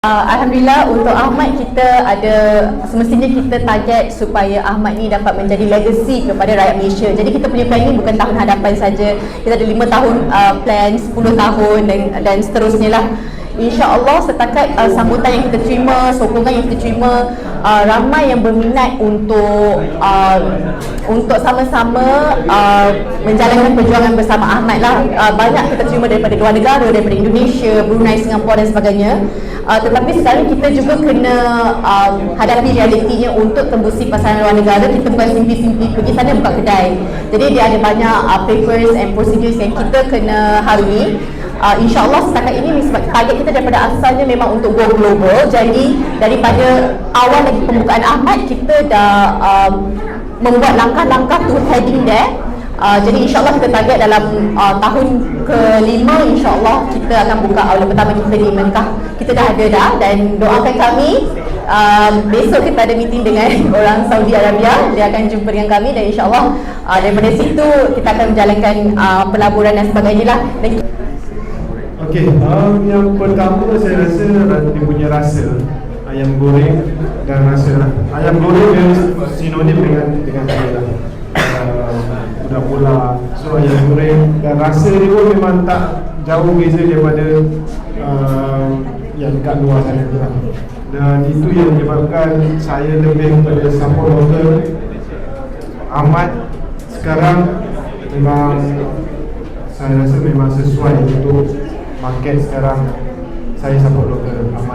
Uh, Alhamdulillah untuk Ahmad kita ada semestinya kita target supaya Ahmad ni dapat menjadi legacy kepada rakyat Malaysia. Jadi kita punya plan ni bukan tahun hadapan saja. Kita ada 5 tahun uh, plan, 10 tahun dan dan seterusnya lah. InsyaAllah setakat uh, sambutan yang kita terima, sokongan yang kita terima uh, Ramai yang berminat untuk uh, Untuk sama-sama uh, menjalankan perjuangan bersama Ahmad lah. Uh, Banyak kita terima daripada luar negara, daripada Indonesia, Brunei, Singapura dan sebagainya. Uh, Tetapi sekarang kita juga kena uh, hadapi realitinya untuk tembusi pasaran luar negara. Kita bukan simply-simply pergi sana buka kedai. Jadi dia ada banyak uh, papers and procedures yang kita kena harui uh, insyaAllah setakat ini sebab target kita daripada asalnya memang untuk go global. Jadi daripada awal lagi pembukaan Ahmad kita dah um, membuat langkah-langkah to heading there. Uh, jadi insyaAllah kita target dalam uh, tahun kelima insyaAllah kita akan buka outlet pertama kita di Mekah. Kita dah ada dah dan doakan kami uh, besok kita ada meeting dengan orang Saudi Arabia. Dia akan jumpa dengan kami dan insyaAllah uh, daripada situ kita akan menjalankan uh, pelaburan dan sebagainya lah Okey, um, yang pertama saya rasa dia punya rasa ayam goreng dan rasa lah. Ayam goreng dia sinonim dengan dengan saya lah. Uh, bola, so ayam goreng dan rasa dia pun memang tak jauh beza daripada uh, yang dekat luar sana tu lah. Dan itu yang menyebabkan saya lebih kepada support lokal Ahmad sekarang memang saya rasa memang sesuai untuk market sekarang saya support lokal Ahmad